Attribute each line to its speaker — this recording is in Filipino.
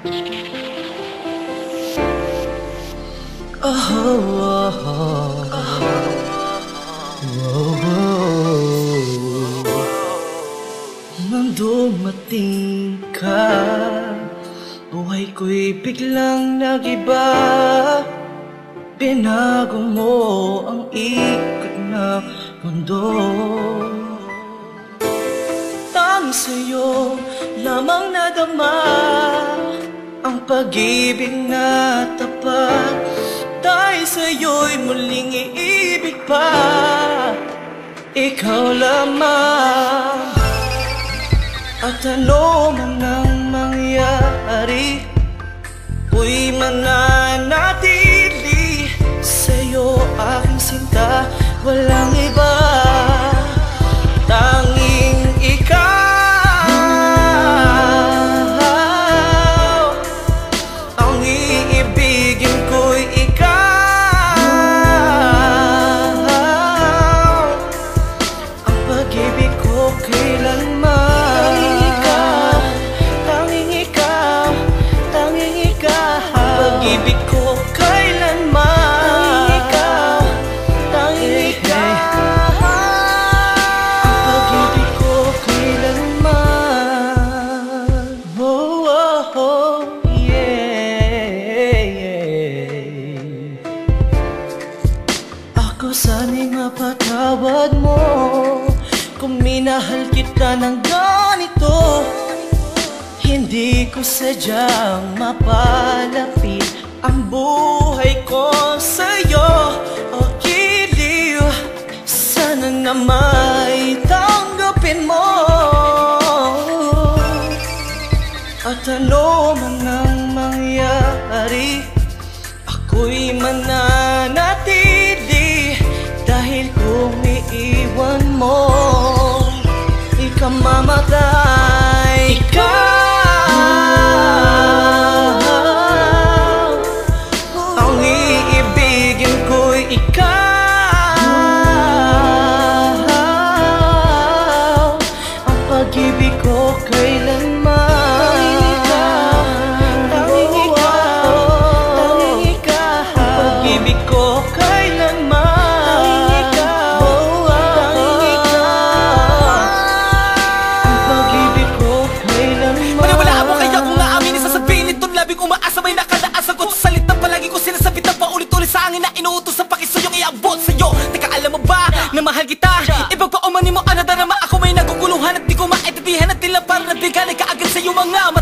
Speaker 1: Nang dumating ka Buhay ko'y biglang nagiba. Binago ang ikot ng mundo. Tanging sa'yo lamang nadama pag-ibig na tapat. Dahil sa'yo'y muling iibig pa. Ikaw lamang At ano man ang mangyari. Ako'y mananatili ako sana'y mapatawad mo. Kung minahal kita ng ganito Hindi ko sadyang mapalapit Ang buhay ko sa'yo. O giliw Sana na may tanggapin mo. At ano man ang mangyari Ako'y mananatili mamatay Ikaw Ang iibigin ko'y ikaw. Pag-ibig ko kailanman
Speaker 2: parang nabigaling ka agad sa iyong mga